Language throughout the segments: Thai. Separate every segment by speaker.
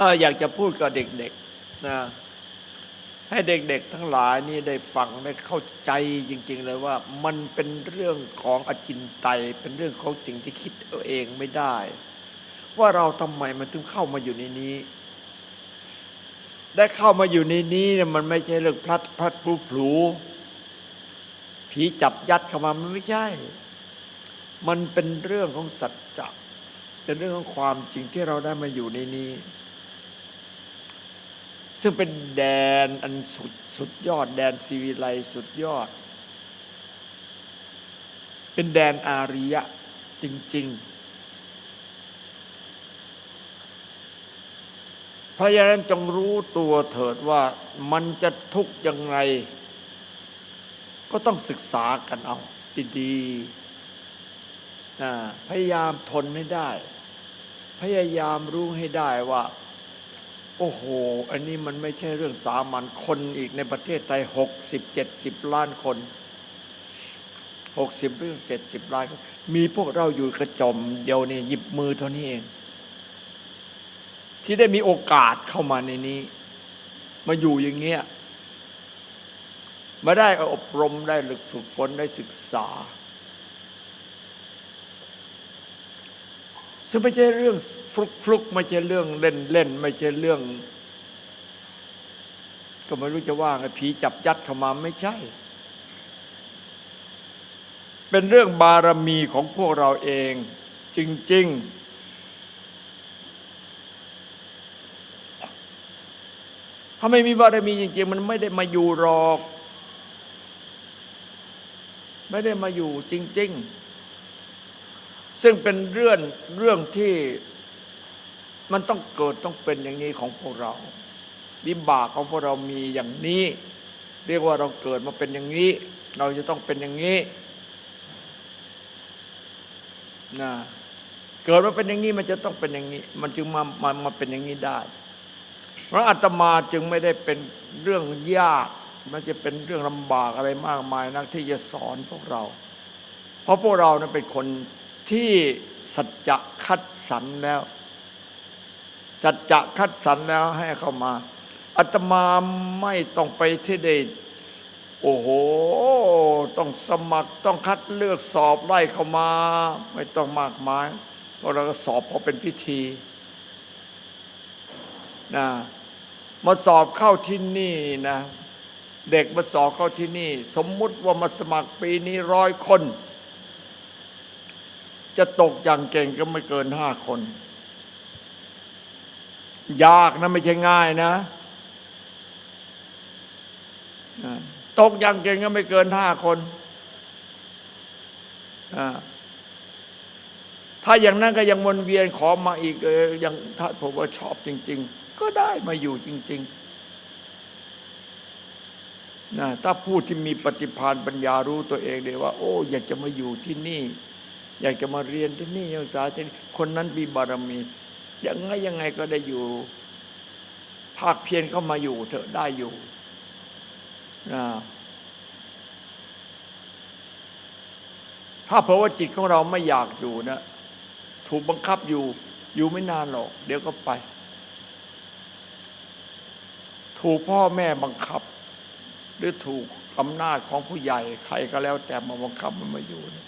Speaker 1: ออยากจะพูดกับเด็กๆนะให้เด็กๆ ทั้งหลายนี่ได้ฟังได้เข้าใจจริง ๆ เลยว่ามันเป็นเรื่องของอจินไตยเป็นเรื่องของสิ่งที่คิดเอาเองไม่ได้ ว่าเราทำไมมันถึงเข้ามาอยู่ในนี้ ได้เข้ามาอยู่ในนี้เนี่ยมันไม่ใช่เรื่องพลัดพลัดพลูพลูผีจับยัดเข้ามามันไม่ใช่ มันเป็นเรื่องของสัจจะเป็นเรื่องของความจริงที่เราได้มาอยู่ในนี้ ซึ่งเป็นแดนอันสุดสุดยอด แดนซีวิไลสุดยอด เป็นแดนอาริยะจริง ๆ เพราะฉะนั้นจงรู้ตัวเถิดว่ามันจะทุกข์ยังไง ก็ต้องศึกษากันเอาดีๆพยายามทนให้ได้ พยายามรู้ให้ได้ว่า โอ้โห อันนี้มันไม่ใช่เรื่องสามัญคนอีกในประเทศไทยหกสิบเจ็ดสิบล้านคนหกสิบเรื่องเจ็ดสิบล้านคนมีพวกเราอยู่กระจมเดียวเนี่ยหยิบมือเท่านี้เอง ที่ได้มีโอกาสเข้ามาในนี้ มาอยู่อย่างเงี้ยมาได้อบรมได้ฝึกฝนได้ศึกษา ซึ่งไม่ใช่เรื่องฟลุกฟลุกไม่ใช่เรื่องเล่นเล่นไม่ใช่เรื่อง ก็ไม่รู้จะว่าไงผีจับยัดเข้ามาไม่ใช่ เป็นเรื่องบารมีของพวกเราเอง จริง ๆถ้าไม่มีบารมีจริงๆ มันไม่ได้มาอยู่หรอก ไม่ได้มาอยู่จริง ๆ ซึ่งเป็นเรื่องเรื่องที่มันต้องเกิดต้องเป็นอย่างนี้ของพวกเราวิบากของพวกเรามีอย่างนี้ เรียกว่าเราเกิดมาเป็นอย่างนี้ เราจะต้องเป็นอย่างนี้นะเกิดมาเป็นอย่างนี้มันจะต้องเป็นอย่างนี้ มันจึงมามามาเป็นอย่างนี้ได้ เพราะอาตมาจึงไม่ได้เป็นเรื่องยากมันจะเป็นเรื่องลำบากอะไรมากมายนักที่จะสอนพวกเรา เพราะพวกเรานั้นเป็นคน ที่สัจจะคัดสรรแล้ว สัจจะคัดสรรแล้วให้เข้ามาอาตมาไม่ต้องไปที่ได้โอ้โห ต้องสมัครต้องคัดเลือกสอบไล่เข้ามา ไม่ต้องมากมายเพราะเราก็สอบพอเป็นพิธีนะมาสอบเข้าที่นี่นะ เด็กมาสอบเข้าที่นี่ สมมุติว่ามาสมัครปีนี้ร้อยคน จะตกอย่างเก่งก็ไม่เกินห้าคน ยากนะไม่ใช่ง่ายนะ ตกอย่างเก่งก็ไม่เกินห้าคนถ้าอย่างนั้นก็ยังวนเวียนขอมาอีกเออยังถ้าผมว่าชอบจริง ๆ ก็ได้มาอยู่จริงๆนะถ้าผู้ที่มีปฏิภาณปัญญารู้ตัวเองเลยว่า โอ้ อยากจะมาอยู่ที่นี่ อยากจะมาเรียนที่นี่ศึกษาที่นี่คนนั้นมีบารมียังไงยังไงก็ได้อยู่ ภาคเพียรเข้ามาอยู่ เถอะได้อยู่นะถ้าเพราะว่าจิตของเราไม่อยากอยู่นะถูกบังคับอยู่ อยู่ไม่นานหรอก เดี๋ยวก็ไป ถูกพ่อแม่บังคับ หรือถูกอำนาจของผู้ใหญ่ ใครก็แล้วแต่มาบังคับมันมาอยู่นะ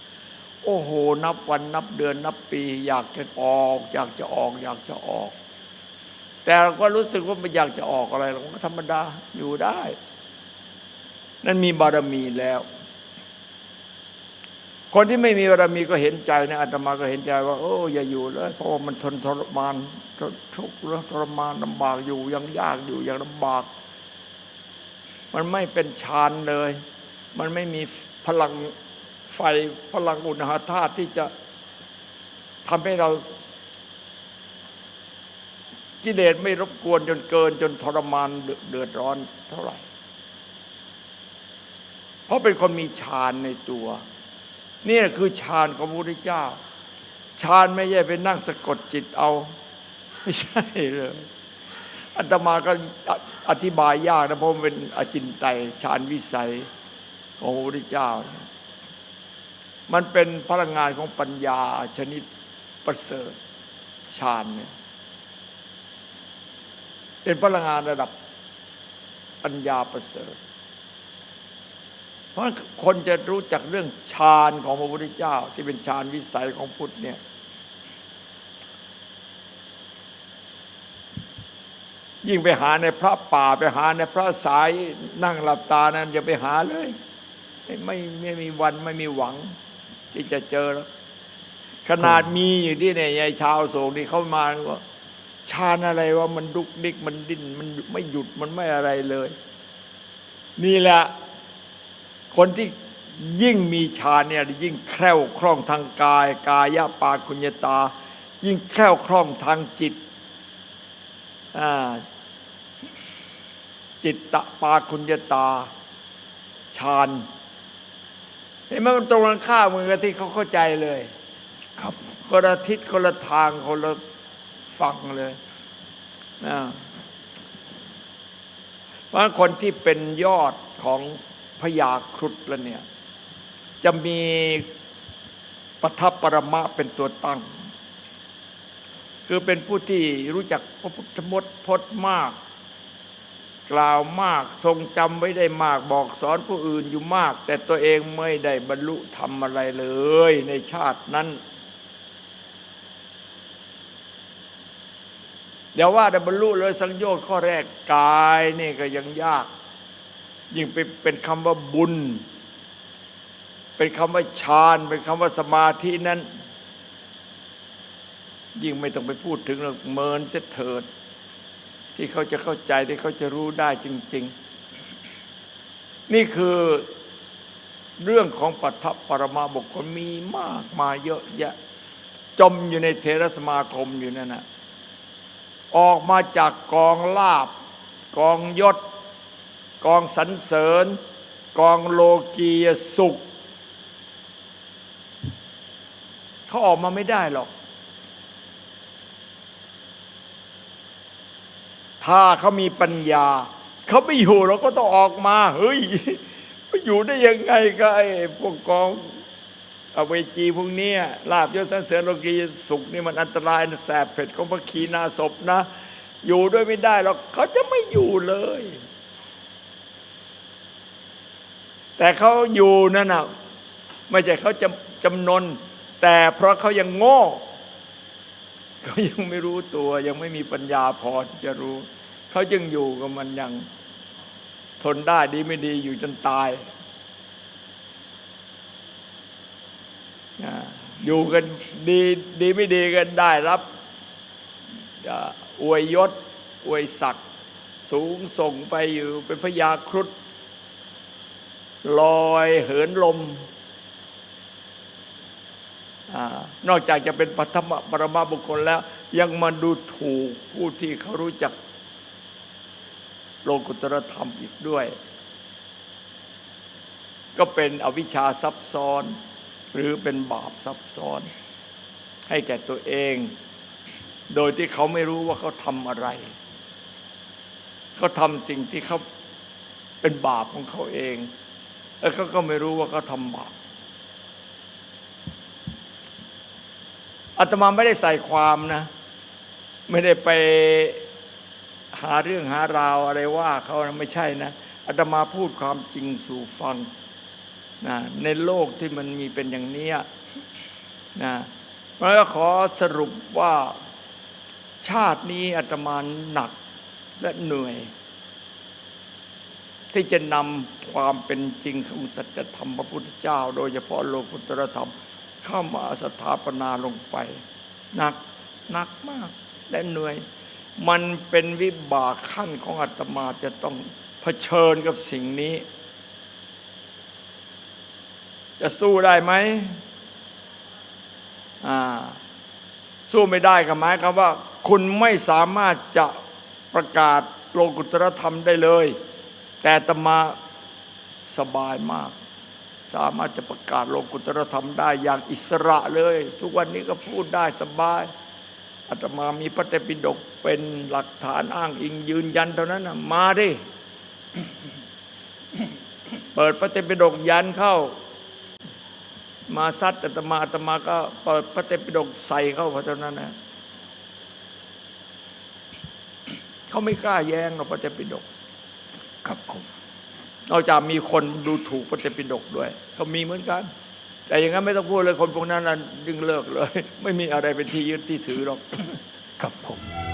Speaker 1: โอ้โห นับวันนับเดือนนับปี อยากจะออก อยากจะออก อยากจะออก แต่ก็รู้สึกว่าไม่อยากจะออกอะไรเราก็ธรรมดาอยู่ได้ นั่นมีบารมีแล้ว คนที่ไม่มีบารมีก็เห็นใจนะอาตมาก็เห็นใจว่า โอ้อย่าอยู่เลย เพราะว่ามันทนทรมานทุกข์แล้วทรมานลำบากอยู่ยังยากอยู่ยังลำบาก มันไม่เป็นฌานเลย มันไม่มีพลัง ไฟพลังอุณหธาตุที่จะทำให้เรากิเลสไม่รบกวนจนเกินจนทรมานเดือดร้อนเท่าไหร่ เพราะเป็นคนมีฌานในตัว นี่คือฌานของพระพุทธเจ้าฌานไม่ใช่ไปนั่งสะกดจิตเอา ไม่ใช่เลยอัตมาก็อธิบายยากนะเพราะมันเป็นอจินไตยฌานวิสัยของพระพุทธเจ้า มันเป็นพลังงานของปัญญาชนิดประเสริฐฌานเนี่ยเป็นพลังงานระดับปัญญาประเสริฐ เพราะคนจะรู้จักเรื่องฌานของพระพุทธเจ้า ที่เป็นฌานวิสัยของพุทธเนี่ยยิ่งไปหาในพระป่าไปหาในพระสายนั่งหลับตานั้นอย่าไปหาเลย ไม่ไม่ไม่มีวันไม่มีหวัง ที่จะเจอแล้วขนาดมีอยู่ที่เนี่ยยายชาวโศกนี่เขามาว่าชาญอะไรว่ามันดุกดิกมันดิ้นมันไม่หยุดมันไม่อะไรเลย นี่แหละ คนที่ยิ่งมีฌาเนี่ยยิ่งแคล่วคล่องทางกาย กายปาคุญญตา ยิ่งแคล่วคล่องทางจิตจิตตปาคุญญตาฌาน เห็นไหมมันตรงกันข้ามมือนกับที่เขาเข้าใจเลย
Speaker 2: ครับ
Speaker 1: คนละทิศคนละทางคนละฝั่งเลยนะเพราะฉะนั้นคนที่เป็นยอดของพญาครุฑแล้วเนี่ย จะมีปทัปปรมะเป็นตัวตั้ง คือเป็นผู้ที่รู้จักพระพุทธมตพจน์มาก กล่าวมาก ทรงจำไว้ได้มากบอกสอนผู้อื่นอยู่มาก แต่ตัวเองไม่ได้บรรลุทำอะไรเลย ในชาตินั้นอย่าว่าแต่บรรลุเลยสังโยชน์ข้อแรกกายนี่ก็ยังยาก ยิ่งเป็นเป็นคำว่าบุญ เป็นคำว่าฌานเป็นคำว่าสมาธินั้น ยิ่งไม่ต้องไปพูดถึงหรอกเมินเสยเถิด ที่เขาจะเข้าใจที่เขาจะรู้ได้จริง ๆ นี่คือเรื่องของปัทภปรมาบุคคลมีมากมายเยอะแยะ จมอยู่ในเทรสมาคมอยู่นั่นนะออกมาจากกองลาบ กองยศ กองสรรเสริญ กองโลกียสุข เขาออกมาไม่ได้หรอก ถ้าเขามีปัญญา เขาไม่อยู่เราก็ต้องออกมา เฮ้ยไปอยู่ได้ยังไงก็ไอ้พวกกองเอาเวจีพวกเนี้ยลาบยศสรรเสริญโลกีสุขนี่มันอันตรายนะแสบเผ็ดของพระขีณาศพนะ อยู่ด้วยไม่ได้หรอกเขาจะไม่อยู่เลย แต่เขาอยู่นั่นน่ะไม่ใช่เขาจะจำนน แต่เพราะเขายังโง่ เขายังไม่รู้ตัวยังไม่มีปัญญาพอที่จะรู้ เขาจึงอยู่กับมันยังทนได้ดีไม่ดีอยู่จนตาย อยู่กันดีดีไม่ดีกันได้รับอวยยศอวยศักดิ์สูงส่งไปอยู่เป็นพญาครุฑลอยเหินลม นอกจากจะเป็นปัทมปรมาบุคคลแล้ว ยังมาดูถูกผู้ที่เขารู้จักโลกุตรธรรมอีกด้วย ก็เป็นอวิชชาซับซ้อน หรือเป็นบาปซับซ้อน ให้แก่ตัวเอง โดยที่เขาไม่รู้ว่าเขาทำอะไร เขาทำสิ่งที่เขาเป็นบาปของเขาเองแล้วเขาก็ไม่รู้ว่าเขาทำบาป อาตมาไม่ได้ใส่ความนะ ไม่ได้ไปหาเรื่องหาราวอะไรว่าเขานะไม่ใช่นะอาตมาพูดความจริงสู่ฟังนะในโลกที่มันมีเป็นอย่างเนี้ยนะแล้วก็ขอสรุปว่าชาตินี้อาตมาหนักและเหนื่อย ที่จะนำความเป็นจริงของสัจธรรมพระพุทธเจ้า โดยเฉพาะโลกุตตรธรรม เข้ามาสถาปนาลงไปหนักหนักมากและเหนื่อย มันเป็นวิบากขั้นของอาตมาจะต้องเผชิญกับสิ่งนี้ จะสู้ได้ไหมอ่าสู้ไม่ได้ก็หมายความว่า คุณไม่สามารถจะประกาศโลกุตรธรรมได้เลย แต่ตมาสบายมาก สามารถจะประกาศโลกุตรธรรมได้อย่างอิสระเลย ทุกวันนี้ก็พูดได้สบายอาตมามีพระเตปิฎกเป็นหลักฐานอ้างอิงยืนยันเท่านั้นนะมาดิเปิดพระเตปิฎกยันเข้า มาซัดอาตมาอาตมาก็เปิดพระเตปิฎกใส่เข้าเท่านั้นนะเขาไม่กล้าแย้งหรอกพระเจ้าปิฎก
Speaker 2: ครับผม
Speaker 1: นอกจากมีคนดูถูกพระเจ้าปิฎกด้วยเขามีเหมือนกัน แต่อย่างนั้นไม่ต้องพูดเลยคนพวกนั้นน่ะดึงเลิกเลย ไม่มีอะไรเป็นที่ยึดที่ถือหรอก
Speaker 2: ครับผม